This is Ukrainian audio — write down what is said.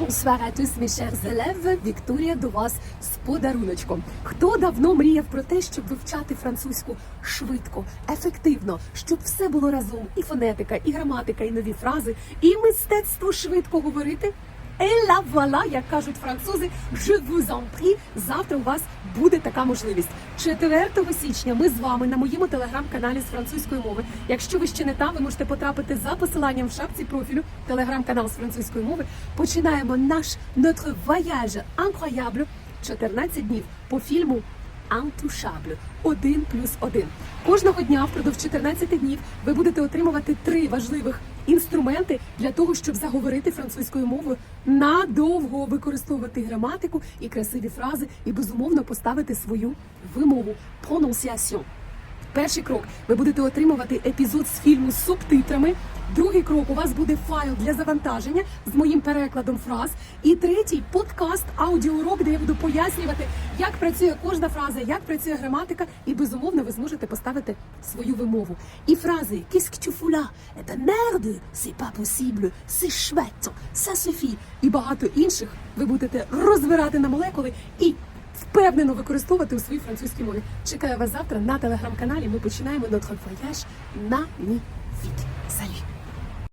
Bonsoir à tous, mes chers. Вікторія до вас з подаруночком. Хто давно мріяв про те, щоб вивчати французьку швидко, ефективно, щоб все було разом, і фонетика, і граматика, і нові фрази, і мистецтво швидко говорити? La voilà, як кажуть французи, je vous en завтра у вас буде така можливість. 4 січня ми з вами на моєму телеграм-каналі з французької мови. Якщо ви ще не там, ви можете потрапити за посиланням в шапці профілю телеграм-канал з французької мови. Починаємо наш notre voyage incroyable 14 днів по фільму Intouchable. Один плюс один. Кожного дня впродовж 14 днів ви будете отримувати три важливих інструменти для того, щоб заговорити французькою мовою надовго використовувати граматику і красиві фрази, і безумовно поставити свою вимову prononciation. Перший крок ви будете отримувати епізод з фільму з субтитрами. Другий крок у вас буде файл для завантаження з моїм перекладом фраз. І третій подкаст, аудіоурок, де я буду пояснювати, як працює кожна фраза, як працює граматика, і безумовно ви зможете поставити свою вимову. І фрази là? Eh ben merde, possible, c'est chouette, ça suffit. І багато інших ви будете розбирати на молекули і впевнено використовувати у своїй французькій мові. Чекаю вас завтра на телеграм-каналі. Ми починаємо notre voyage на Salut